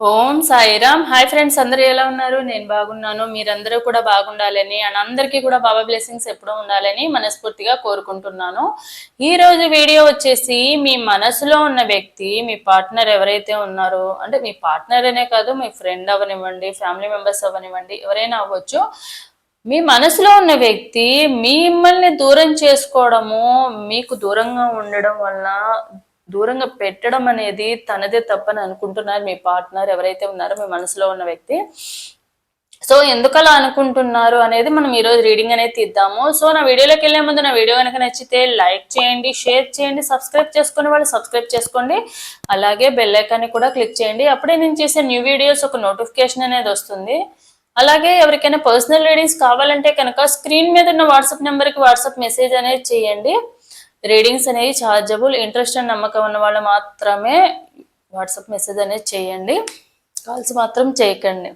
ఓం Sairam. Hi friends అందరూ ఎలా ఉన్నారు? నేను బాగున్నాను. మీరందరూ కూడా బాగుండాలని అండ్ అందరికీ కూడా బాబా బ్లెస్సింగ్స్ ఎప్పుడూ ఉండాలని మనస్ఫూర్తిగా కోరుకుంటున్నాను. ఈ రోజు వీడియో వచ్చేసి మీ మనసులో ఉన్న వ్యక్తి మీ పార్ట్నర్ ఎవరైతే ఉన్నారో అంటే మీ పార్ట్నర్ అనే కాదు మీ ఫ్రెండ్ అవనివ్వండి ఫ్యామిలీ మెంబర్స్ అవనివ్వండి ఎవరైనా అవ్వచ్చు. మీ మనసులో ఉన్న వ్యక్తి మిమ్మల్ని దూరం చేసుకోవడము మీకు దూరంగా ఉండడం వల్ల దూరంగా పెట్టడం అనేది తనదే తప్పని అనుకుంటున్నారు మీ పార్ట్నర్ ఎవరైతే ఉన్నారో మీ మనసులో ఉన్న వ్యక్తి. సో ఎందుకు అలా అనుకుంటున్నారు అనేది మనం ఈరోజు రీడింగ్ అనేది తీద్దాము. సో నా వీడియోలోకి వెళ్ళే ముందు నా వీడియో కనుక నచ్చితే లైక్ చేయండి షేర్ చేయండి సబ్స్క్రైబ్ చేసుకుని వాళ్ళు సబ్స్క్రైబ్ చేసుకోండి. అలాగే బెల్ ఐకాన్ని కూడా క్లిక్ చేయండి. అప్పుడే నేను చేసే న్యూ వీడియోస్ ఒక నోటిఫికేషన్ అనేది వస్తుంది. అలాగే ఎవరికైనా పర్సనల్ రీడింగ్స్ కావాలంటే కనుక స్క్రీన్ మీద ఉన్న వాట్సాప్ నెంబర్కి వాట్సాప్ మెసేజ్ అనేది చేయండి. రీడింగ్స్ అనేవి ఛార్జబుల్ ఇంట్రెస్ట్ అండ్ నమ్మకం ఉన్న వాళ్ళు మాత్రమే వాట్సాప్ మెసేజ్ అనేది చేయండి. కాల్స్ మాత్రం చేయకండి.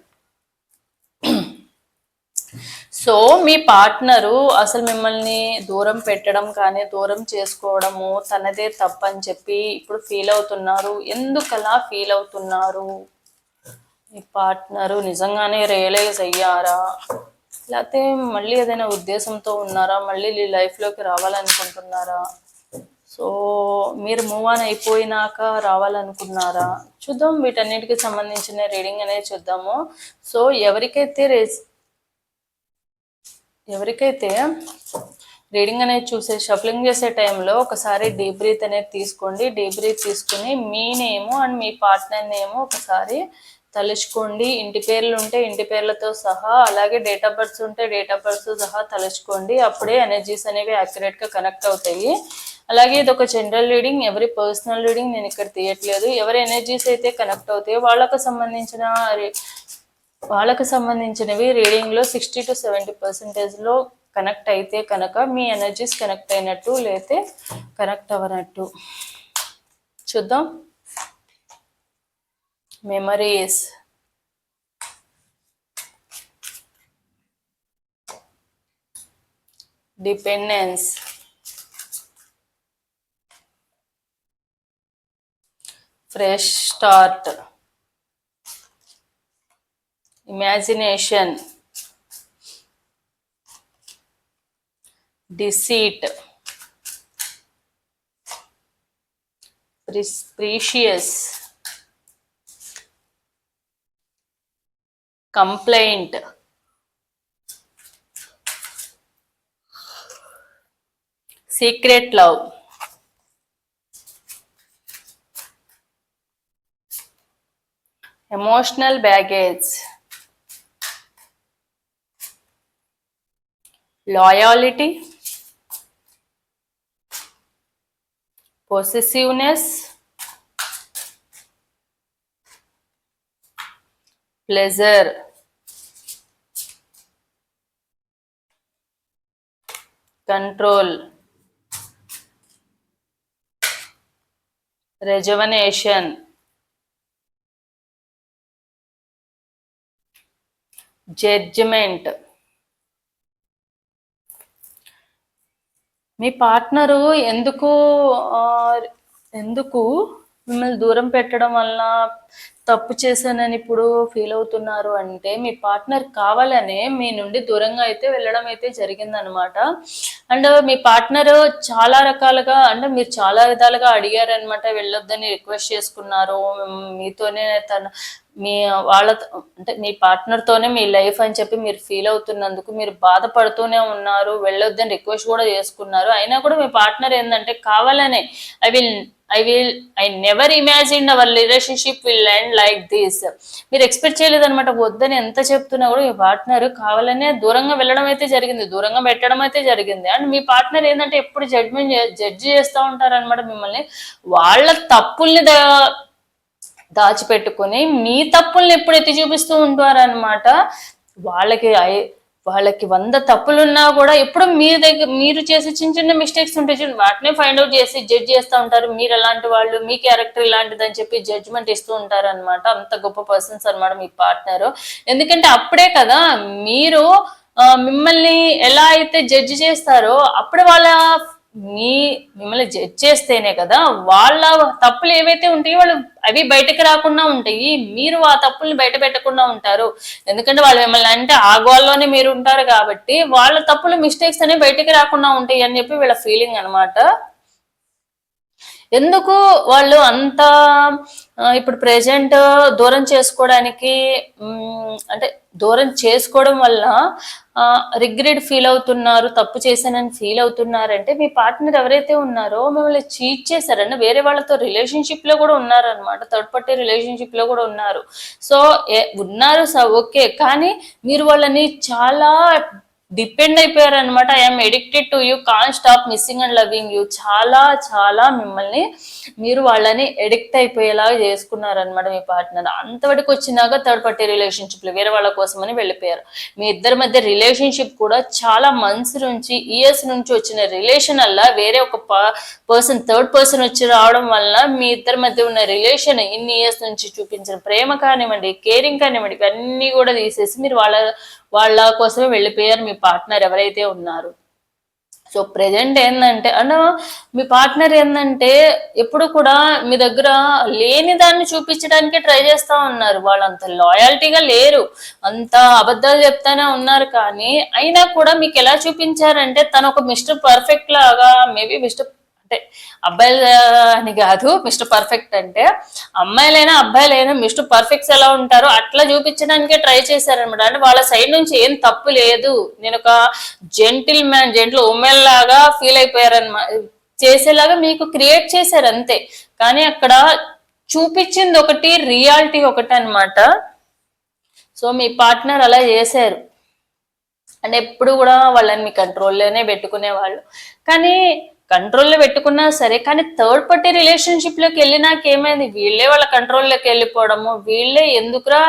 సో మీ పార్ట్నరు అసలు మిమ్మల్ని దూరం పెట్టడం కానీ దూరం చేసుకోవడము తనదే తప్పని చెప్పి ఇప్పుడు ఫీల్ అవుతున్నారు. ఎందుకలా ఫీల్ అవుతున్నారు? మీ పార్ట్నరు నిజంగానే రియలైజ్ అయ్యారా? లేకపోతే మళ్ళీ ఏదైనా ఉద్దేశంతో ఉన్నారా? మళ్ళీ మీ లైఫ్లోకి రావాలనుకుంటున్నారా? సో మీరు మూవ్ ఆన్ అయిపోయినాక రావాలనుకున్నారా? చూద్దాం వీటన్నిటికి సంబంధించిన రీడింగ్ అనేది చూద్దాము. సో ఎవరికైతే రేస్ ఎవరికైతే రీడింగ్ అనేది చూసే షఫలింగ్ చేసే టైంలో ఒకసారి డీప్ బ్రీత్ అనేది తీసుకోండి. డీప్ బ్రీత్ తీసుకుని మీ నేము అండ్ మీ పార్ట్నర్ నేము ఒకసారి తలుచుకోండి. ఇంటి పేర్లు ఉంటే ఇంటి పేర్లతో సహా అలాగే డేట్ ఆఫ్ బర్త్స్ ఉంటే డేట్ ఆఫ్ బర్త్స్ సహా తలుచుకోండి. అప్పుడే ఎనర్జీస్ అనేవి యాక్యురేట్గా కనెక్ట్ అవుతాయి. అలాగే ఇది ఒక జనరల్ రీడింగ్. ఎవరి పర్సనల్ రీడింగ్ నేను ఇక్కడ తీయట్లేదు. ఎవరి ఎనర్జీస్ అయితే కనెక్ట్ అవుతాయో వాళ్ళకు సంబంధించిన వాళ్ళకు సంబంధించినవి రీడింగ్లో సిక్స్టీ టు సెవెంటీ పర్సెంటేజ్లో కనెక్ట్ అయితే కనుక మీ ఎనర్జీస్ కనెక్ట్ అయినట్టు లేతే కనెక్ట్ అవ్వనట్టు. చూద్దాం. Memories dependence fresh start imagination deceit precious complaint secret love emotional baggage loyalty possessiveness. Pleasure. Control. Rejuvenation. Judgement. మీ పార్ట్నరు ఎందుకు ఎందుకు మిమ్మల్ని దూరం పెట్టడం వల్ల తప్పు చేశానని ఇప్పుడు ఫీల్ అవుతున్నారు అంటే మీ పార్ట్నర్ కావాలనే మీ నుండి దూరంగా అయితే వెళ్ళడం అయితే జరిగిందనమాట. అండ్ మీ పార్ట్నర్ చాలా రకాలుగా అంటే మీరు చాలా విధాలుగా అడిగారనమాట వెళ్ళొద్దని రిక్వెస్ట్ చేసుకున్నారు మీతోనే తను మీ వాళ్ళ అంటే మీ పార్ట్నర్తోనే తోనే మీ లైఫ్ అని చెప్పి మీరు ఫీల్ అవుతున్నందుకు మీరు బాధపడుతూనే ఉన్నారు వెళ్ళొద్దని రిక్వెస్ట్ కూడా చేసుకున్నారు. అయినా కూడా మీ పార్ట్నర్ ఏంటంటే కావాలనే I will I will I never imagine our relationship will end like this మీరు ఎక్స్పెక్ట్ చేయలేదు అనమాట వద్దని ఎంత చెప్తున్నా కూడా మీ పార్ట్నర్ కావాలనే దూరంగా వెళ్ళడం అయితే జరిగింది దూరంగా పెట్టడం అయితే జరిగింది. అండ్ మీ పార్ట్నర్ ఏంటంటే ఎప్పుడు జడ్జ్మెంట్ జడ్జి చేస్తూ ఉంటారు అనమాట మిమ్మల్ని. వాళ్ళ తప్పుల్ని దాచిపెట్టుకుని మీ తప్పుల్ని ఎప్పుడు ఎత్తి చూపిస్తూ ఉంటారనమాట వాళ్ళకి ఐ- వాళ్ళకి వంద తప్పులున్నా కూడా ఎప్పుడు మీ దగ్గర మీరు చేసే చిన్న చిన్న మిస్టేక్స్ ఉంటాయి చూడండి వాటినే ఫైండ్ అవుట్ చేసి జడ్జ్ చేస్తూ ఉంటారు. మీరు ఎలాంటి వాళ్ళు మీ క్యారెక్టర్ ఇలాంటిది అని చెప్పి జడ్జ్మెంట్ ఇస్తూ ఉంటారు అనమాట అంత గొప్ప పర్సన్స్ అనమాట మీ పార్ట్నర్ ఎందుకంటే అప్పుడే కదా మీరు మిమ్మల్ని ఎలా అయితే జడ్జ్ చేస్తారో అప్పుడు వాళ్ళ మీ మిమ్మల్ని జడ్జ్ చేస్తేనే కదా వాళ్ళ తప్పులు ఏవైతే ఉంటాయో వాళ్ళు అవి బయటకు రాకుండా ఉంటాయి. మీరు ఆ తప్పుల్ని బయట పెట్టకుండా ఉంటారు. ఎందుకంటే వాళ్ళు మిమ్మల్ని అంటే ఆ గోల్లోనే మీరు ఉంటారు కాబట్టి వాళ్ళ తప్పులు మిస్టేక్స్ అనేవి బయటకు రాకుండా ఉంటాయి అని చెప్పి వీళ్ళ ఫీలింగ్ అనమాట ఎందుకు వాళ్ళు అంత ఇప్పుడు ప్రెజెంట్ దూరం చేసుకోవడానికి అంటే దూరం చేసుకోవడం వల్ల రిగ్రెట్ ఫీల్ అవుతున్నారు తప్పు చేశానని ఫీల్ అవుతున్నారంటే మీ పార్ట్నర్ ఎవరైతే ఉన్నారో మిమ్మల్ని చీట్ చేశారని వేరే వాళ్ళతో రిలేషన్షిప్లో కూడా ఉన్నారనమాట థర్డ్ పార్టీ రిలేషన్షిప్లో కూడా ఉన్నారు. సో ఏ- ఉన్నారు ఓకే. కానీ మీరు వాళ్ళని చాలా డిపెండ్ అయిపోయారు అనమాట I'm addicted to you can't stop missing and loving you చాలా చాలా మిమ్మల్ని మీరు వాళ్ళని ఎడిక్ట్ అయిపోయేలాగా చేసుకున్నారనమాట మీ పార్ట్నర్ అంతవరకు వచ్చినాక థర్డ్ పార్టీ రిలేషన్షిప్లు వేరే వాళ్ళ కోసమని వెళ్ళిపోయారు. మీ ఇద్దరి మధ్య రిలేషన్షిప్ కూడా చాలా మంత్స్ నుంచి ఇయర్స్ నుంచి వచ్చిన రిలేషన్ వల్ల వేరే ఒక పర్సన్ థర్డ్ పర్సన్ వచ్చి రావడం వల్ల మీ ఇద్దరి మధ్య ఉన్న రిలేషన్ ఇన్ని ఇయర్స్ నుంచి చూపించిన ప్రేమ కానివ్వండి కేరింగ్ కానివ్వండి ఇవన్నీ కూడా తీసేసి మీరు వాళ్ళ వాళ్ళ కోసమే వెళ్ళిపోయారు మీ పార్ట్నర్ ఎవరైతే ఉన్నారు. సో ప్రెజెంట్ ఏంటంటే అన్న మీ పార్ట్నర్ ఏంటంటే ఎప్పుడు కూడా మీ దగ్గర లేని దాన్ని చూపించడానికి ట్రై చేస్తూ ఉన్నారు. వాళ్ళు అంత లాయాలిటీగా లేరు. అంత అబద్ధాలు చెప్తానే ఉన్నారు కానీ అయినా కూడా మీకు ఎలా చూపించారంటే తను ఒక మిస్టర్ పర్ఫెక్ట్ లాగా మేబీ మిస్టర్ అంటే అబ్బాయిలు అని కాదు మిస్టర్ పర్ఫెక్ట్ అంటే అమ్మాయిలైనా అబ్బాయిలైనా మిస్టర్ పర్ఫెక్ట్స్ ఎలా ఉంటారో అట్లా చూపించడానికే ట్రై చేశారనమాట అంటే వాళ్ళ సైడ్ నుంచి ఏం తప్పు లేదు. నేను ఒక జెంటిల్ మ్యాన్ జెంటిల్ ఉమెన్ లాగా ఫీల్ అయిపోయారనమాట చేసేలాగా మీకు క్రియేట్ చేశారు అంతే. కానీ అక్కడ చూపించింది ఒకటి రియాలిటీ ఒకటి అన్నమాట సో మీ పార్ట్నర్ అలా చేశారు. అంటే ఎప్పుడు కూడా వాళ్ళని మీ కంట్రోల్లోనే పెట్టుకునేవాళ్ళు. కానీ కంట్రోల్లో పెట్టుకున్నా సరే కానీ థర్డ్ పార్టీ రిలేషన్షిప్లోకి వెళ్ళినాక ఏమైంది? వీళ్ళే వాళ్ళ కంట్రోల్లోకి వెళ్ళిపోవడము వీళ్ళే ఎందుకురా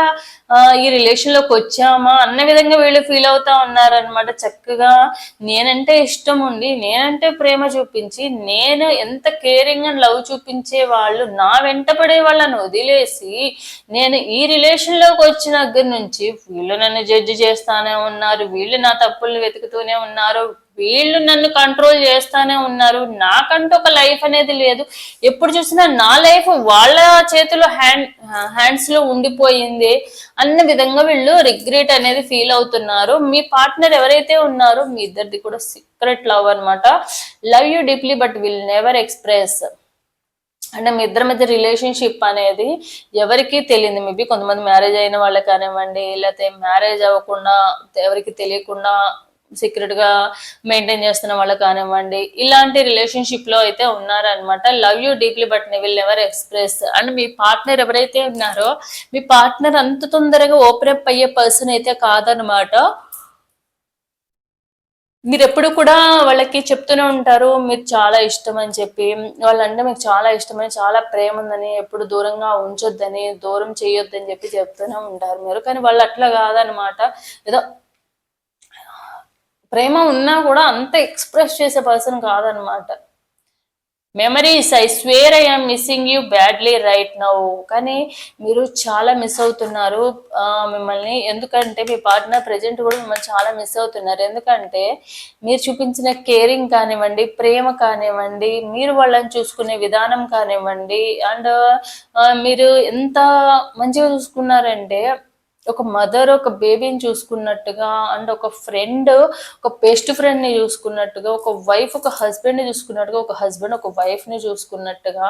ఈ రిలేషన్లోకి వచ్చామా? అన్న విధంగా వీళ్ళు ఫీల్ అవుతా ఉన్నారనమాట చక్కగా నేనంటే ఇష్టం ఉండి నేనంటే ప్రేమ చూపించి నేను ఎంత కేరింగ్ అండ్ లవ్ చూపించే వాళ్ళు నా వెంట పడే వాళ్ళని వదిలేసి నేను ఈ రిలేషన్లోకి వచ్చిన దగ్గర నుంచి వీళ్ళు నన్ను జడ్జి చేస్తానే ఉన్నారు వీళ్ళు నా తప్పుల్ని వెతుకుతూనే ఉన్నారు వీళ్ళు నన్ను కంట్రోల్ చేస్తానే ఉన్నారు. నాకంటూ ఒక లైఫ్ అనేది లేదు. ఎప్పుడు చూసినా నా లైఫ్ వాళ్ళ చేతిలో హ్యాండ్ హ్యాండ్స్లో ఉండిపోయింది అన్న విధంగా వీళ్ళు రిగ్రెట్ అనేది ఫీల్ అవుతున్నారు. మీ పార్ట్నర్ ఎవరైతే ఉన్నారో మీ ఇద్దరిది కూడా సీక్రెట్ లవ్ అనమాట love you deeply but will never express అంటే మీ ఇద్దరి మధ్య రిలేషన్షిప్ అనేది ఎవరికి తెలియదు. మేబీ కొంతమంది మ్యారేజ్ అయిన వాళ్ళకి కానివ్వండి లేకపోతే మ్యారేజ్ అవ్వకుండా ఎవరికి తెలియకుండా సీక్రెట్గా మెయింటైన్ చేస్తున్న వాళ్ళకి కానివ్వండి ఇలాంటి రిలేషన్షిప్లో అయితే ఉన్నారనమాట love you deeply but will ever express and me partner ఎవరైతే ఉన్నారో మీ పార్ట్నర్ అంత తొందరగా ఓపెన్ అప్ అయ్యే పర్సన్ అయితే కాదనమాట మీరు ఎప్పుడు కూడా వాళ్ళకి చెప్తూనే ఉంటారు మీరు చాలా ఇష్టం అని చెప్పి. వాళ్ళంటే మీకు చాలా ఇష్టమని చాలా ప్రేమ ఉందని ఎప్పుడు దూరంగా ఉంచొద్దని దూరం చేయొద్దని చెప్పి చెప్తూనే ఉంటారు మీరు. కానీ వాళ్ళు అట్లా కాదనమాట ఏదో ప్రేమ ఉన్నా కూడా అంత ఎక్స్ప్రెస్ చేసే పర్సన్ కాదనమాట memories I swear I am missing you badly right now కానీ మీరు చాలా మిస్ అవుతున్నారు. మిమ్మల్ని ఎందుకంటే మీ పార్ట్నర్ ప్రెజెంట్ కూడా మిమ్మల్ని చాలా మిస్ అవుతున్నారు. ఎందుకంటే మీరు చూపించిన కేరింగ్ కానివ్వండి ప్రేమ కానివ్వండి మీరు వాళ్ళని చూసుకునే విధానం కానివ్వండి అండ్ మీరు ఎంత మంచిగా చూసుకున్నారంటే ఒక మదర్ ఒక బేబీని చూసుకున్నట్టుగా అండ్ ఒక ఫ్రెండ్ ఒక బెస్ట్ ఫ్రెండ్ని చూసుకున్నట్టుగా ఒక వైఫ్ ఒక హస్బెండ్ని చూసుకున్నట్టుగా ఒక హస్బెండ్ ఒక వైఫ్ని చూసుకున్నట్టుగా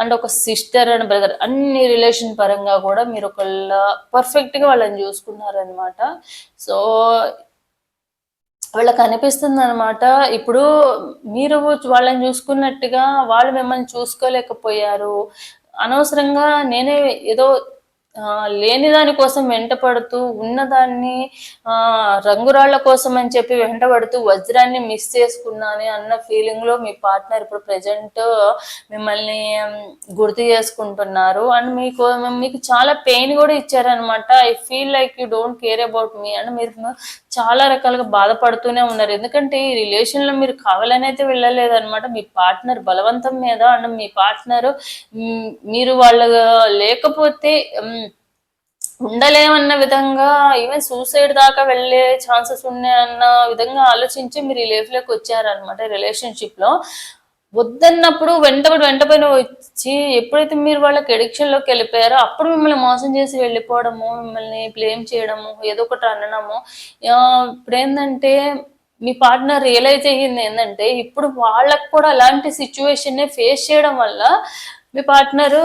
అండ్ ఒక సిస్టర్ అండ్ బ్రదర్ అన్ని రిలేషన్ పరంగా కూడా మీరు ఒకళ్ళ పర్ఫెక్ట్గా వాళ్ళని చూసుకున్నారనమాట సో వాళ్ళకి అనిపిస్తుంది అనమాట ఇప్పుడు మీరు వాళ్ళని చూసుకున్నట్టుగా వాళ్ళు మిమ్మల్ని చూసుకోలేకపోయారు. అనవసరంగా నేనే ఏదో లేని దాని కోసం వెంటపడుతూ ఉన్నదాన్ని రంగురాళ్ళ కోసం అని చెప్పి వెంటపడుతూ వజ్రాన్ని మిస్ చేసుకున్నాను అన్న ఫీలింగ్లో మీ పార్ట్నర్ ఇప్పుడు ప్రెజెంట్ మిమ్మల్ని గుర్తు చేసుకుంటున్నారు. అండ్ మీకు మీకు చాలా పెయిన్ కూడా ఇచ్చారనమాట I feel like you don't care about me and మీరు చాలా రకాలుగా బాధపడుతూనే ఉన్నారు. ఎందుకంటే ఈ రిలేషన్లో మీరు కావాలని అయితే వెళ్ళలేదు అనమాట మీ పార్ట్నర్ బలవంతం మీద అండ్ మీ పార్ట్నర్ మీరు వాళ్ళ లేకపోతే ఉండలేమన్న విధంగా ఈవెన్ సూసైడ్ దాకా వెళ్ళే ఛాన్సెస్ ఉన్నాయన్న విధంగా ఆలోచించి మీరు ఈ లైఫ్లోకి వచ్చారనమాట రిలేషన్షిప్లో. వద్దన్నప్పుడు వెంటబడి వెంటపైన వచ్చి ఎప్పుడైతే మీరు వాళ్ళకి ఎడిక్షన్లోకి వెళ్ళిపోయారో అప్పుడు మిమ్మల్ని మోసం చేసి వెళ్ళిపోవడము మిమ్మల్ని బ్లేమ్ చేయడము ఏదో ఒకటి అనడము. ఇప్పుడు ఏంటంటే మీ పార్ట్నర్ రియలైజ్ అయ్యింది ఏంటంటే ఇప్పుడు వాళ్ళకు కూడా అలాంటి సిచ్యువేషన్ ఫేస్ చేయడం వల్ల మీ పార్ట్నరు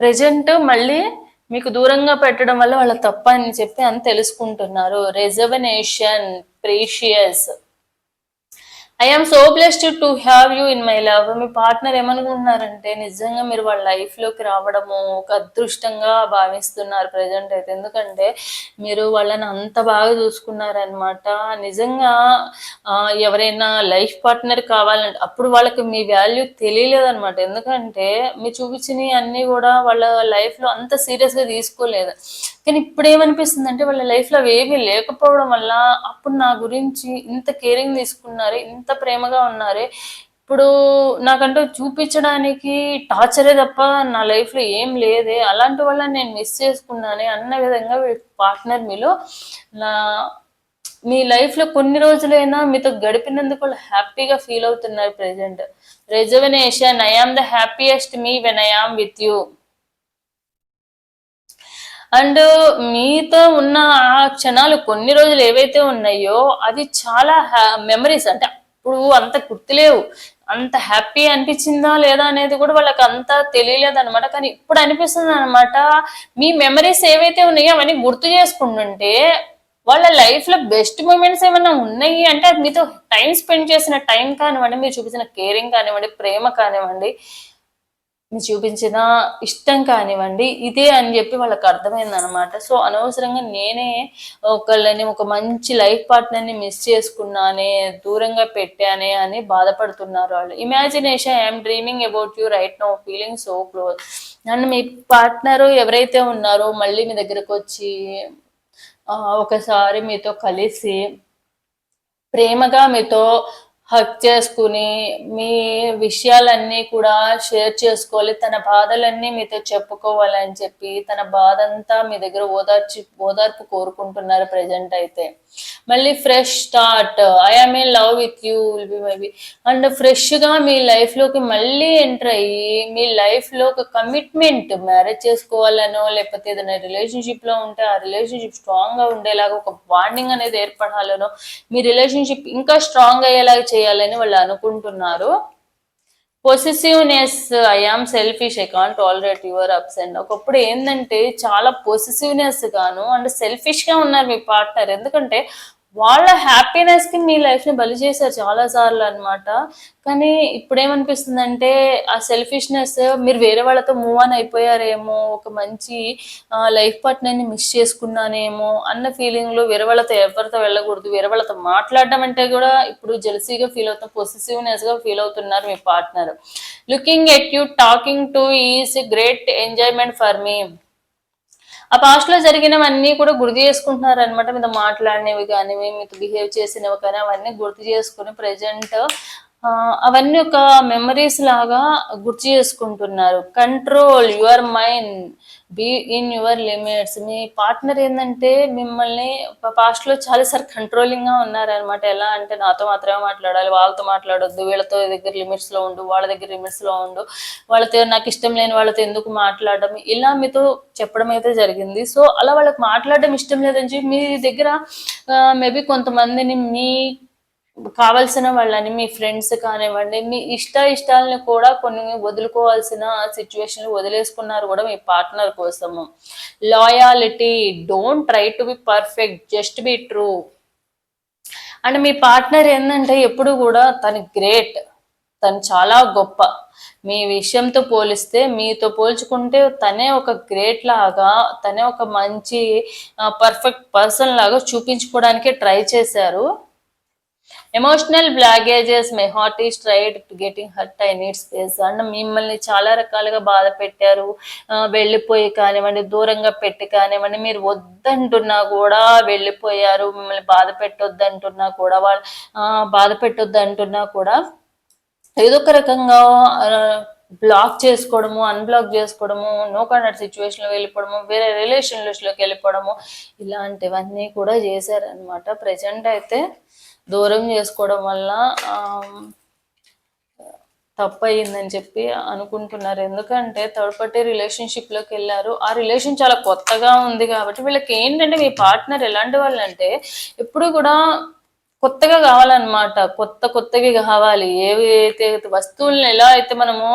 ప్రజెంట్ మళ్ళీ మీకు దూరంగా పెట్టడం వల్ల వాళ్ళ తప్ప అని చెప్పి అని తెలుసుకుంటున్నారు. Rejuvenation precious I'm so blessed to have you in my love me partner ఏమనుకుంటున్నారంటే నిజంగా మీరు వాళ్ళ లైఫ్లోకి రావడము ఒక అదృష్టంగా భావిస్తున్నారు ప్రజెంట్ అయితే. ఎందుకంటే మీరు వాళ్ళని అంత బాగా చూసుకున్నారనమాట నిజంగా ఎవరైనా లైఫ్ పార్ట్నర్ కావాలంటే అప్పుడు వాళ్ళకి మీ వాల్యూ తెలియలేదన్నమాట. ఎందుకంటే మీరు చూపించినవి అన్నీ కూడా వాళ్ళ లైఫ్లో అంత సీరియస్గా తీసుకోలేదు. కానీ ఇప్పుడు ఏమనిపిస్తుంది అంటే వాళ్ళ లైఫ్లో అవి ఏమీ లేకపోవడం వల్ల అప్పుడు నా గురించి ఇంత కేరింగ్ తీసుకున్నారు ఇంత ఎంత ప్రేమగా ఉన్నారు. ఇప్పుడు నాకంటూ చూపించడానికి టార్చరే తప్ప నా లైఫ్లో ఏం లేదే. అలాంటి వల్ల నేను మిస్ చేసుకున్నానే అన్న విధంగా పార్ట్నర్ మీలో నా మీ లైఫ్లో కొన్ని రోజులైనా మీతో గడిపినందుకు వాళ్ళు హ్యాపీగా ఫీల్ అవుతున్నారు present rejuvenation I am the happiest me when I am with you. And మీతో ఉన్న ఆ క్షణాలు కొన్ని రోజులు ఏవైతే ఉన్నాయో అవి చాలా మెమరీస్ అంటే అప్పుడు అంత గుర్తులేవు అంత హ్యాపీ అనిపించిందా లేదా అనేది కూడా వాళ్ళకి అంత తెలియలేదు అనమాట కానీ ఇప్పుడు అనిపిస్తుంది అనమాట మీ మెమరీస్ ఏవైతే ఉన్నాయో అవన్నీ గుర్తు చేసుకుంటుంటే వాళ్ళ లైఫ్లో బెస్ట్ మూమెంట్స్ ఏమైనా ఉన్నాయి? అంటే అది మీతో టైం స్పెండ్ చేసిన టైం కానివ్వండి మీరు చూపించిన కేరింగ్ కానివ్వండి ప్రేమ కానివ్వండి చూపించిన ఇష్టం కానివ్వండి ఇదే అని చెప్పి వాళ్ళకి అర్థమైంది అనమాట సో అనవసరంగా నేనే ఒకళ్ళని ఒక మంచి లైఫ్ పార్ట్నర్ని మిస్ చేసుకున్నానే దూరంగా పెట్టానే అని బాధపడుతున్నారు వాళ్ళు. Imagination I'm dreaming about you right now feeling so close and me partner ఎవరైతే ఉన్నారో మళ్ళీ మీ దగ్గరకు వచ్చి ఒకసారి మీతో కలిసి ప్రేమగా మీతో హక్ చేసుకుని మీ విషయాలన్నీ కూడా షేర్ చేసుకోవాలి తన బాధలన్నీ మీతో చెప్పుకోవాలని చెప్పి తన బాధ అంతా మీ దగ్గర ఓదార్చి ఓదార్పు కోరుకుంటున్నారు ప్రజెంట్ అయితే. మళ్ళీ fresh start I'm a love with you will be maybe and ఫ్రెష్గా మీ లైఫ్లోకి మళ్ళీ ఎంటర్ అయ్యి మీ లైఫ్లో ఒక కమిట్మెంట్ మ్యారేజ్ చేసుకోవాలనో లేకపోతే ఏదైనా రిలేషన్షిప్లో ఉంటే ఆ రిలేషన్షిప్ స్ట్రాంగ్గా ఉండేలాగా ఒక బాండింగ్ అనేది ఏర్పడాలనో మీ రిలేషన్షిప్ ఇంకా స్ట్రాంగ్ అయ్యేలాగా చేయాలని వాళ్ళు అనుకుంటున్నారు. Possessiveness I am selfish I can't tolerate your ups and ఒకప్పుడు ఏంటంటే చాలా పొసెసివ్నెస్ గాను అండ్ సెల్ఫిష్గా ఉన్నారు మీ పార్ట్నర్ ఎందుకంటే వాళ్ళ హ్యాపీనెస్కి మీ లైఫ్ని బలి చేశారు చాలా సార్లు అన్నమాట. కానీ ఇప్పుడు ఏమనిపిస్తుంది అంటే ఆ సెల్ఫిష్నెస్ మీరు వేరే వాళ్ళతో మూవ్ ఆన్ అయిపోయారేమో ఒక మంచి లైఫ్ పార్ట్నర్ని మిస్ చేసుకున్నానేమో అన్న ఫీలింగ్లో వేరే వాళ్ళతో ఎవరితో వెళ్ళకూడదు వేరే వాళ్ళతో మాట్లాడడం అంటే కూడా ఇప్పుడు జెలసీగా ఫీల్ అవుతాం పొసెసివ్నెస్గా ఫీల్ అవుతున్నారు మీ partner looking at you talking to is great enjoyment for మీ ఆ పాస్ట్లో జరిగినవన్నీ కూడా గుర్తు చేసుకుంటున్నారు అనమాట మీతో మాట్లాడినవి కానీ మీతో బిహేవ్ చేసినవి కానీ అవన్నీ గుర్తు చేసుకుని ప్రజెంట్ అవన్నీ ఒక మెమరీస్ లాగా గుర్తు చేసుకుంటున్నారు. Control your mind be in your limits me partner ఏంటంటే మిమ్మల్ని పాస్ట్లో చాలాసార్లు కంట్రోలింగ్గా ఉన్నారనమాట ఎలా అంటే నాతో మాత్రమే మాట్లాడాలి వాళ్ళతో మాట్లాడొద్దు వీళ్ళతో దగ్గర లిమిట్స్లో ఉండు వాళ్ళ దగ్గర లిమిట్స్లో ఉండు. వాళ్ళతో నాకు ఇష్టం లేని వాళ్ళతో ఎందుకు మాట్లాడడం? ఇలా మీతో చెప్పడం అయితే జరిగింది. సో అలా వాళ్ళకి మాట్లాడడం ఇష్టం లేదని చెప్పి మీ దగ్గర మేబీ కొంతమందిని మీ కావాల్సిన వాళ్ళని మీ ఫ్రెండ్స్ కానివ్వండి మీ ఇష్ట ఇష్టాలని కూడా కొన్ని వదులుకోవాల్సిన సిచ్యువేషన్ వదిలేసుకున్నారు కూడా మీ పార్ట్నర్ కోసము. Loyalty don't try to be perfect just be true and me partner ఏంటంటే ఎప్పుడు కూడా తను గ్రేట్ తను చాలా గొప్ప. మీ విషయంతో పోలిస్తే మీతో పోల్చుకుంటే తనే ఒక గ్రేట్ లాగా తనే ఒక మంచి పర్ఫెక్ట్ పర్సన్ లాగా చూపించుకోవడానికి ట్రై చేశారు. Emotional baggages my heart is tried getting hurt I need space and మిమ్మల్ని చాలా రకాలుగా బాధ పెట్టారు. వెళ్ళిపోయి కానివ్వండి దూరంగా పెట్టి కానివ్వండి మీరు వద్దంటున్నా కూడా వెళ్ళిపోయారు. మిమ్మల్ని బాధ పెట్టొద్దు అంటున్నా కూడా వాళ్ళు బాధ పెట్టొద్దంటున్నా కూడా ఏదో ఒక రకంగా బ్లాక్ చేసుకోవడము అన్బ్లాక్ చేసుకోవడము నో కాంటాక్ట్ సిచ్యువేషన్లో వెళ్ళిపోవడము వేరే రిలేషన్షిప్లోకి వెళ్ళిపోవడము ఇలాంటివన్నీ కూడా చేశారనమాట ప్రజెంట్ అయితే దూరం చేసుకోవడం వల్ల తప్పు అయ్యిందని చెప్పి అనుకుంటున్నారు. ఎందుకంటే థర్డ్ పార్టీ రిలేషన్షిప్లోకి వెళ్ళారు. ఆ రిలేషన్ చాలా కొత్తగా ఉంది కాబట్టి వీళ్ళకి ఏంటంటే మీ పార్ట్నర్ ఎలాంటి వాళ్ళంటే ఎప్పుడు కూడా కొత్తగా కావాలన్నమాట. కొత్త కొత్తవి కావాలి. ఏవి అయితే వస్తువులను ఎలా అయితే మనము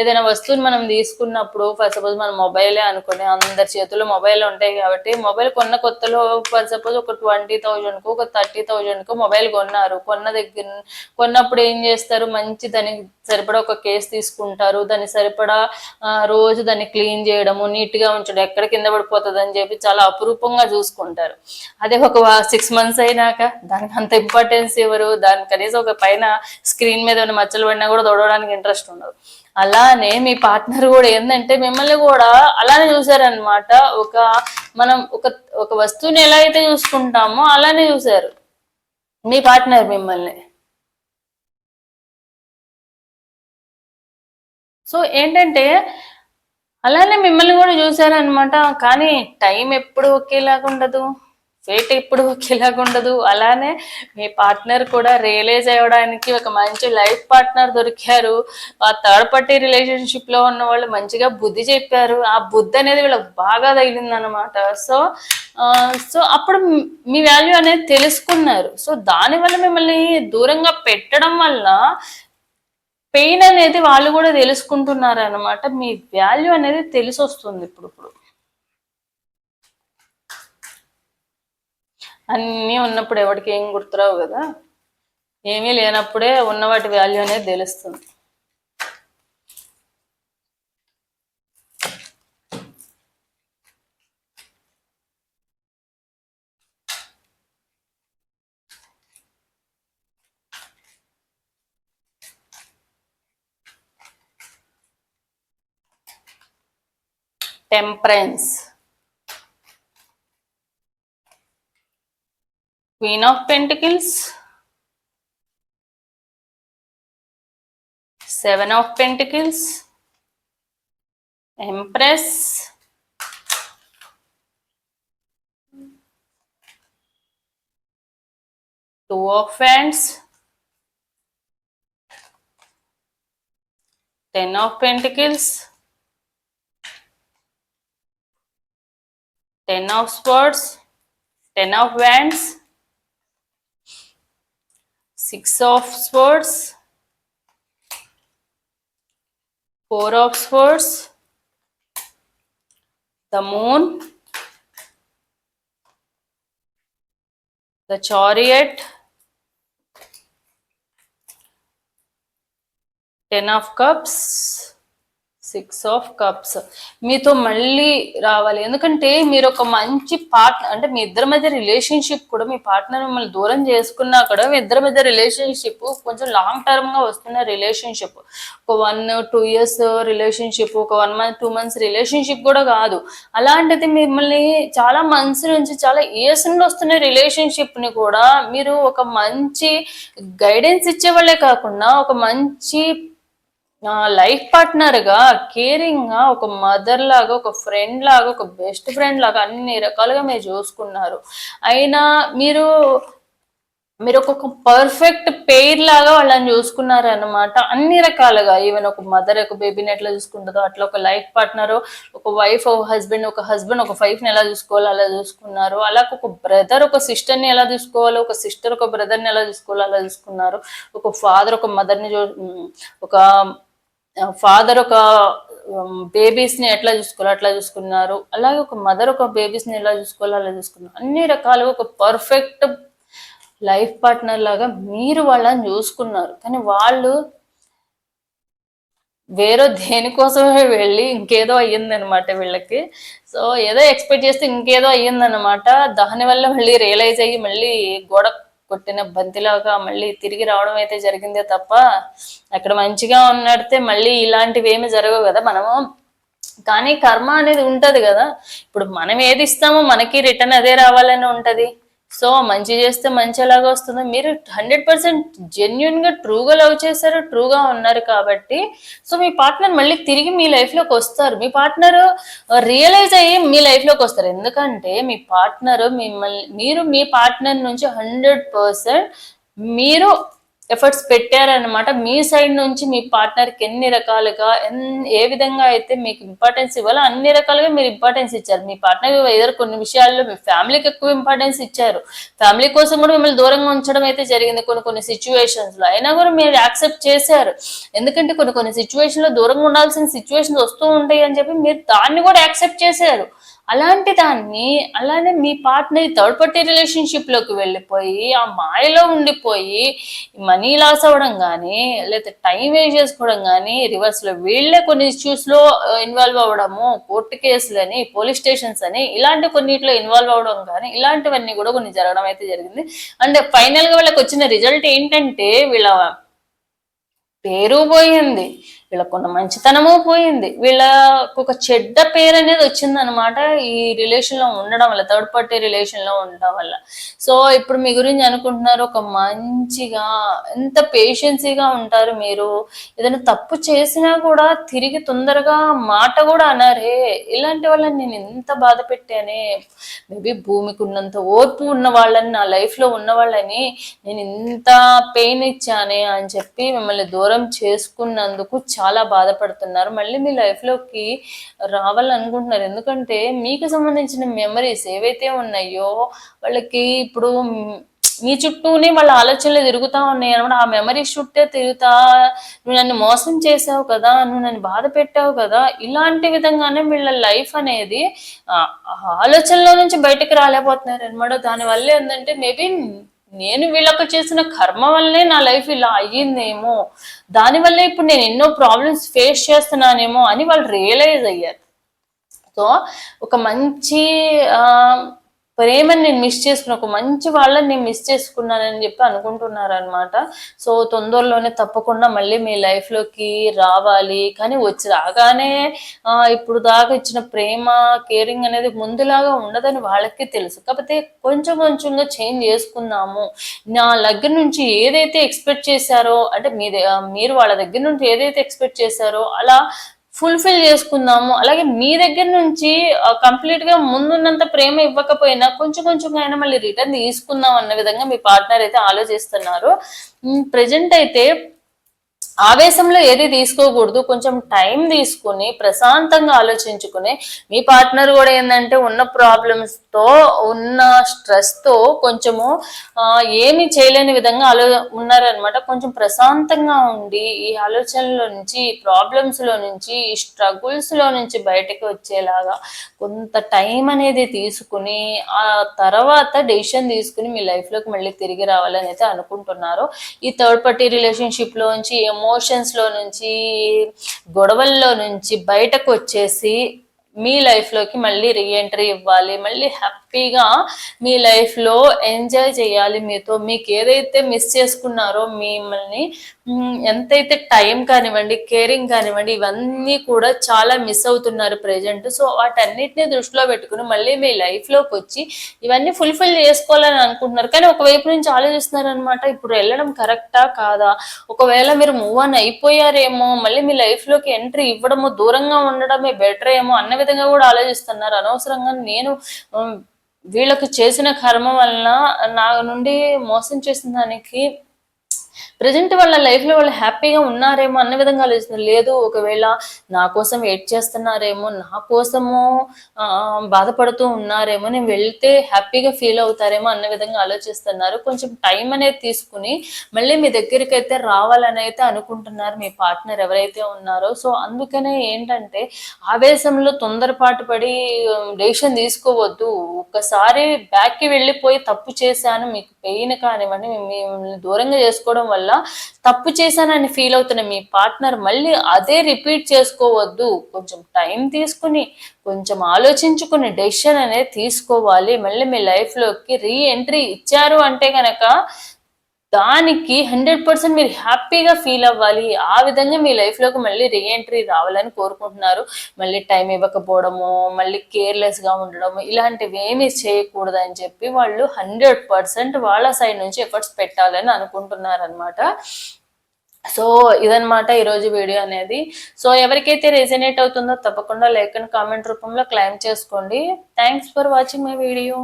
ఏదైనా వస్తువుని మనం తీసుకున్నప్పుడు ఫర్ సపోజ్ మన మొబైలే అనుకుని అందరి చేతుల్లో మొబైల్ ఉంటాయి కాబట్టి మొబైల్ కొన్న కొత్తలో ఫర్ సపోజ్ ఒక ట్వంటీ థౌజండ్కు ఒక థర్టీ థౌజండ్కు మొబైల్ కొన్నారు. కొన్న దగ్గర కొన్నప్పుడు ఏం చేస్తారు? మంచి దానికి సరిపడా ఒక కేసు తీసుకుంటారు. దాన్ని సరిపడా రోజు దాన్ని క్లీన్ చేయడము నీట్గా ఉంచడం ఎక్కడ కింద పడిపోతుంది అని చెప్పి చాలా అపురూపంగా చూసుకుంటారు. అదే ఒక సిక్స్ మంత్స్ అయినాక దానికి అంత ఇంపార్టెన్స్ ఇవ్వరు. దాని కనీసం ఒక పైన స్క్రీన్ మీద ఉన్న మచ్చలు పడినా కూడా తొడవడానికి ఇంట్రెస్ట్ ఉండదు. అలానే మీ పార్ట్నర్ కూడా ఏంటంటే మిమ్మల్ని కూడా అలానే చూసారనమాట ఒక మనం ఒక ఒక వస్తువుని ఎలా అయితే చూసుకుంటామో అలానే చూసారు మీ పార్ట్నర్ మిమ్మల్ని. సో ఏంటంటే అలానే మిమ్మల్ని కూడా చూసారనమాట కానీ టైం ఎప్పుడు ఒకేలాగా ఉండదు. వెయిట్ ఎప్పుడు ఒకేలాగా ఉండదు. అలానే మీ పార్ట్నర్ కూడా రియలైజ్ అవ్వడానికి ఒక మంచి లైఫ్ పార్ట్నర్ దొరికారు. ఆ థర్డ్ పార్టీ రిలేషన్షిప్లో ఉన్న వాళ్ళు మంచిగా బుద్ధి చెప్పారు. ఆ బుద్ధి అనేది వీళ్ళకి బాగా తగిలింది అనమాట సో సో అప్పుడు మీ వాల్యూ అనేది తెలుసుకున్నారు. సో దానివల్ల మిమ్మల్ని దూరంగా పెట్టడం వల్ల పెయిన్ అనేది వాళ్ళు కూడా తెలుసుకుంటున్నారు అనమాట మీ వాల్యూ అనేది తెలిసి వస్తుంది ఇప్పుడు ఇప్పుడు అన్నీ ఉన్నప్పుడు ఎవరికి ఏం గుర్తురావు కదా. ఏమీ లేనప్పుడే ఉన్న వాటి వాల్యూ అనేది తెలుస్తుంది. Temperance Queen of Pentacles, Seven of Pentacles, Empress, Two of Wands, Ten of Pentacles, Ten of Swords, Ten of Wands, Six of Swords, Four of Swords, the Moon, the Chariot, Ten of Cups, six of cups. మీతో మళ్ళీ రావాలి. ఎందుకంటే మీరు ఒక మంచి partner అంటే మీ ఇద్దరి మధ్య రిలేషన్షిప్ కూడా మీ పార్ట్నర్ మిమ్మల్ని దూరం చేసుకున్నా కూడా మీ ఇద్దరి మధ్య రిలేషన్షిప్ కొంచెం లాంగ్ టర్మ్గా వస్తున్న రిలేషన్షిప్. ఒక వన్ టూ ఇయర్స్ రిలేషన్షిప్ ఒక one month two months relationship కూడా కాదు. అలాంటిది మిమ్మల్ని చాలా మంత్స్ నుంచి చాలా ఇయర్స్ నుండి వస్తున్న రిలేషన్షిప్ని కూడా మీరు ఒక మంచి గైడెన్స్ ఇచ్చే వాళ్ళే కాకుండా ఒక మంచి లైఫ్ పార్ట్నర్గా కేరింగ్గా ఒక మదర్ లాగా ఒక ఫ్రెండ్ లాగా ఒక బెస్ట్ ఫ్రెండ్ లాగా అన్ని రకాలుగా మీరు చూసుకున్నారు. అయినా మీరు మీరు ఒక పర్ఫెక్ట్ పేర్ లాగా వాళ్ళని చూసుకున్నారు అనమాట అన్ని రకాలుగా ఈవెన్ ఒక మదర్ ఒక బేబీని ఎట్లా చూసుకుంటుందో అట్లా ఒక లైఫ్ పార్ట్నర్ ఒక వైఫ్ ఒక హస్బెండ్ ఒక హస్బెండ్ ఒక వైఫ్ని ఎలా చూసుకోవాలో అలా చూసుకున్నారు. అలాగే ఒక బ్రదర్ ఒక సిస్టర్ని ఎలా చూసుకోవాలో ఒక సిస్టర్ ఒక బ్రదర్ని ఎలా చూసుకోవాలో అలా చూసుకున్నారు. ఒక ఫాదర్ ఒక మదర్ని చూ ఒక ఫాదర్ ఒక బేబీస్ని ఎట్లా చూసుకోవాలో అట్లా చూసుకున్నారు. అలాగే ఒక మదర్ ఒక బేబీస్ని ఎలా చూసుకోవాలో అలా చూసుకున్నారు. అన్ని రకాలుగా ఒక పర్ఫెక్ట్ లైఫ్ పార్ట్నర్ లాగా మీరు వాళ్ళని చూసుకున్నారు. కానీ వాళ్ళు వేరే దేనికోసమే వెళ్ళి ఇంకేదో అయ్యిందనమాట వీళ్ళకి. సో ఏదో ఎక్స్పెక్ట్ చేస్తే ఇంకేదో అయ్యిందనమాట దానివల్ల మళ్ళీ రియలైజ్ అయ్యి మళ్ళీ గోడ కొట్టిన బంతిలాగా మళ్ళీ తిరిగి రావడం అయితే జరిగిందే తప్ప అక్కడ మంచిగా ఉన్నడితే మళ్ళీ ఇలాంటివి ఏమి జరగవు కదా మనము. కానీ కర్మ అనేది ఉంటది కదా. ఇప్పుడు మనం ఏది ఇస్తామో మనకి రిటర్న్ అదే రావాలని ఉంటది. సో మంచి చేస్తే మంచి ఎలాగ వస్తుందో. మీరు హండ్రెడ్ పర్సెంట్ జెన్యున్గా ట్రూగా లవ్ చేశారు ట్రూగా ఉన్నారు కాబట్టి సో మీ పార్ట్నర్ మళ్ళీ తిరిగి మీ లైఫ్లోకి వస్తారు. మీ పార్ట్నర్ రియలైజ్ అయ్యి మీ లైఫ్లోకి వస్తారు. ఎందుకంటే మీ పార్ట్నర్ మిమ్మల్ని మీరు మీ పార్ట్నర్ నుంచి హండ్రెడ్ పర్సెంట్ మీరు ఎఫర్ట్స్ పెట్టారనమాట మీ సైడ్ నుంచి మీ పార్ట్నర్కి ఎన్ని రకాలుగా ఎన్- ఏ విధంగా అయితే మీకు ఇంపార్టెన్స్ ఇవ్వాలో అన్ని రకాలుగా మీరు ఇంపార్టెన్స్ ఇచ్చారు. మీ పార్ట్నర్ ఏదో కొన్ని విషయాల్లో మీ ఫ్యామిలీకి ఎక్కువ ఇంపార్టెన్స్ ఇచ్చారు. ఫ్యామిలీ కోసం కూడా మిమ్మల్ని దూరంగా ఉంచడం అయితే జరిగింది. కొన్ని కొన్ని సిచ్యువేషన్స్లో అయినా కూడా మీరు యాక్సెప్ట్ చేశారు. ఎందుకంటే కొన్ని కొన్ని సిచ్యువేషన్లో దూరంగా ఉండాల్సిన సిచ్యువేషన్స్ వస్తూ ఉంటాయి అని చెప్పి మీరు దాన్ని కూడా యాక్సెప్ట్ చేశారు. అలాంటి దాన్ని అలానే మీ పార్ట్నర్ థర్డ్ పార్టీ రిలేషన్షిప్లోకి వెళ్ళిపోయి ఆ మాయలో ఉండిపోయి మనీ లాస్ అవ్వడం కానీ లేకపోతే టైం వేస్ట్ చేసుకోవడం కానీ రివర్స్లో వీళ్ళే కొన్ని ఇష్యూస్లో ఇన్వాల్వ్ అవ్వడము కోర్టు కేసులు అని పోలీస్ స్టేషన్స్ అని ఇలాంటి కొన్నిట్లో ఇన్వాల్వ్ అవ్వడం కానీ ఇలాంటివన్నీ కూడా కొన్ని జరగడం అయితే జరిగింది. అండ్ ఫైనల్గా వీళ్ళకి వచ్చిన రిజల్ట్ ఏంటంటే వీళ్ళ పేరు పోయింది. వీళ్ళకున్న మంచితనము పోయింది. వీళ్ళకు ఒక చెడ్డ పేరు అనేది వచ్చింది అనమాట ఈ రిలేషన్లో ఉండడం వల్ల థర్డ్ పార్టీ రిలేషన్లో ఉండడం వల్ల. సో ఇప్పుడు మీ గురించి అనుకుంటున్నారు ఒక మంచిగా ఎంత పేషెన్సీగా ఉంటారు మీరు? ఏదైనా తప్పు చేసినా కూడా తిరిగి తొందరగా మాట కూడా అన్నారే ఇలాంటి వాళ్ళని నేను ఎంత బాధ పెట్టానే? మేబీ భూమికి ఉన్నంత ఓర్పు ఉన్న వాళ్ళని నా లైఫ్లో ఉన్న వాళ్ళని నేను ఇంత పెయిన్ ఇచ్చానే అని చెప్పి మిమ్మల్ని దూరం చేసుకున్నందుకు చాలా బాధపడుతున్నారు. మళ్ళీ మీ లైఫ్లోకి రావాలనుకుంటున్నారు. ఎందుకంటే మీకు సంబంధించిన మెమరీస్ ఏవైతే ఉన్నాయో వాళ్ళకి ఇప్పుడు మీ చుట్టూనే వాళ్ళ ఆలోచనలు తిరుగుతా ఉన్నాయి అనమాట ఆ మెమరీస్ చుట్టే తిరుగుతా నువ్వు నన్ను మోసం చేసావు కదా నువ్వు నన్ను బాధ పెట్టావు కదా ఇలాంటి విధంగానే వీళ్ళ లైఫ్ అనేది ఆ ఆలోచనలో నుంచి బయటకు రాలేకపోతున్నారు అనమాట దానివల్ల ఏంటంటే మేబీ నేను వీళ్ళకు చేసిన కర్మ వల్లనే నా లైఫ్ ఇలా అయ్యిందేమో దానివల్లే ఇప్పుడు నేను ఎన్నో ప్రాబ్లమ్స్ ఫేస్ చేస్తున్నానేమో అని వాళ్ళు రియలైజ్ అయ్యారు. సో ఒక మంచి ఆ, ప్రేమని నేను మిస్ చేసుకున్న? ఒక మంచి వాళ్ళని నేను మిస్ చేసుకున్నానని చెప్పి అనుకుంటున్నారు అనమాట సో తొందరలోనే తప్పకుండా మళ్ళీ మీ లైఫ్లోకి రావాలి. కానీ వచ్చి రాగానే ఇప్పుడు దాకా ఇచ్చిన ప్రేమ కేరింగ్ అనేది ముందులాగా ఉండదని వాళ్ళకి తెలుసు. కాకపోతే కొంచెం కొంచెంగా చేంజ్ చేసుకుందాము. నా దగ్గర నుంచి ఏదైతే ఎక్స్పెక్ట్ చేశారో అంటే మీ మీరు వాళ్ళ దగ్గర నుంచి ఏదైతే ఎక్స్పెక్ట్ చేశారో అలా ఫుల్ఫిల్ చేసుకుందాము. అలాగే మీ దగ్గర నుంచి కంప్లీట్గా ముందున్నంత ప్రేమ ఇవ్వకపోయినా కొంచెం కొంచెంగా అయినా మళ్ళీ రిటర్న్ తీసుకుందాం అన్న విధంగా మీ పార్ట్నర్ అయితే ఆలోచిస్తున్నారు. ప్రజెంట్ అయితే ఆవేశంలో ఏది తీసుకోకూడదు. కొంచెం టైం తీసుకుని ప్రశాంతంగా ఆలోచించుకుని మీ పార్ట్నర్ కూడా ఏంటంటే ఉన్న ప్రాబ్లమ్స్తో ఉన్న స్ట్రెస్తో కొంచెము ఏమి చేయలేని విధంగా ఆలో ఉన్నారనమాట కొంచెం ప్రశాంతంగా ఉండి ఈ ఆలోచనలో నుంచి ఈ ప్రాబ్లమ్స్లో నుంచి ఈ స్ట్రగుల్స్లో నుంచి బయటకు వచ్చేలాగా కొంత టైం అనేది తీసుకుని ఆ తర్వాత డెసిషన్ తీసుకుని మీ లైఫ్లోకి మళ్ళీ తిరిగి రావాలని అయితే అనుకుంటున్నారు. ఈ థర్డ్ పార్టీ రిలేషన్షిప్ లోంచి ఎమోషన్స్లో నుంచి గొడవల్లో నుంచి బయటకు వచ్చేసి మీ లైఫ్లోకి మళ్ళీ రీఎంట్రీ ఇవ్వాలి. మళ్ళీ హ్యాపీగా మీ లైఫ్లో ఎంజాయ్ చేయాలి మీతో. మీకు ఏదైతే మిస్ చేసుకున్నారో మిమ్మల్ని ఎంతైతే టైం కానివ్వండి కేరింగ్ కానివ్వండి ఇవన్నీ కూడా చాలా మిస్ అవుతున్నారు ప్రెజెంట్ సో వాటన్నిటిని దృష్టిలో పెట్టుకుని మళ్ళీ మీ లైఫ్లోకి వచ్చి ఇవన్నీ ఫుల్ఫిల్ చేసుకోవాలని అనుకుంటున్నారు. కానీ ఒకవైపు నుంచి ఆలోచిస్తున్నారనమాట ఇప్పుడు వెళ్ళడం కరెక్టా కాదా? ఒకవేళ మీరు మూవ్ ఆన్ అయిపోయారేమో మళ్ళీ మీ లైఫ్లోకి ఎంట్రీ ఇవ్వడము దూరంగా ఉండడమే బెటర్ ఏమో అన్న విధంగా కూడా ఆలోచిస్తున్నారు. అనవసరంగా నేను వీళ్ళకు చేసిన కర్మ వలన నా నుండి మోసం చేసిన దానికి ప్రజెంట్ వాళ్ళ లైఫ్లో వాళ్ళు హ్యాపీగా ఉన్నారేమో అన్న విధంగా ఆలోచిస్తున్నారు లేదు. ఒకవేళ నా కోసం వెయిట్ చేస్తున్నారేమో నా కోసము బాధపడుతూ ఉన్నారేమో నేను వెళ్తే హ్యాపీగా ఫీల్ అవుతారేమో అన్న విధంగా ఆలోచిస్తున్నారు. కొంచెం టైం అనేది తీసుకుని మళ్ళీ మీ దగ్గరికి అయితే రావాలని అయితే అనుకుంటున్నారు మీ పార్ట్నర్ ఎవరైతే ఉన్నారో. సో అందుకనే ఏంటంటే ఆవేశంలో తొందరపాటు పడి డెసిషన్ తీసుకోవద్దు. ఒక్కసారి బ్యాక్కి వెళ్ళిపోయి తప్పు చేశాను మీకు పెయిన్ కానివ్వండి మిమ్మల్ని దూరంగా చేసుకోవడం వల్ల తప్పు చేశానని ఫీల్ అవుతున్న మీ పార్ట్నర్ మళ్ళీ అదే రిపీట్ చేసుకోవద్దు. కొంచెం టైం తీసుకుని కొంచెం ఆలోచించుకుని డెసిషన్ అనేది తీసుకోవాలి. మళ్ళీ మీ లైఫ్లోకి రీ ఎంట్రీ ఇచ్చారు అంటే కనుక దానికి హండ్రెడ్ పర్సెంట్ మీరు హ్యాపీగా ఫీల్ అవ్వాలి. ఆ విధంగా మీ లైఫ్లోకి మళ్ళీ రీఎంట్రీ రావాలని కోరుకుంటున్నారు. మళ్ళీ టైం ఇవ్వకపోవడము మళ్ళీ కేర్లెస్గా ఉండడము ఇలాంటివి ఏమీ చేయకూడదని చెప్పి వాళ్ళు హండ్రెడ్ పర్సెంట్ వాళ్ళ సైడ్ నుంచి ఎఫర్ట్స్ పెట్టాలని అనుకుంటున్నారు అనమాట సో ఇదనమాట ఈరోజు వీడియో అనేది. సో ఎవరికైతే రెజినేట్ అవుతుందో తప్పకుండా లైక్ అండ్ కామెంట్ రూపంలో క్లైమ్ చేసుకోండి. Thanks for watching my video.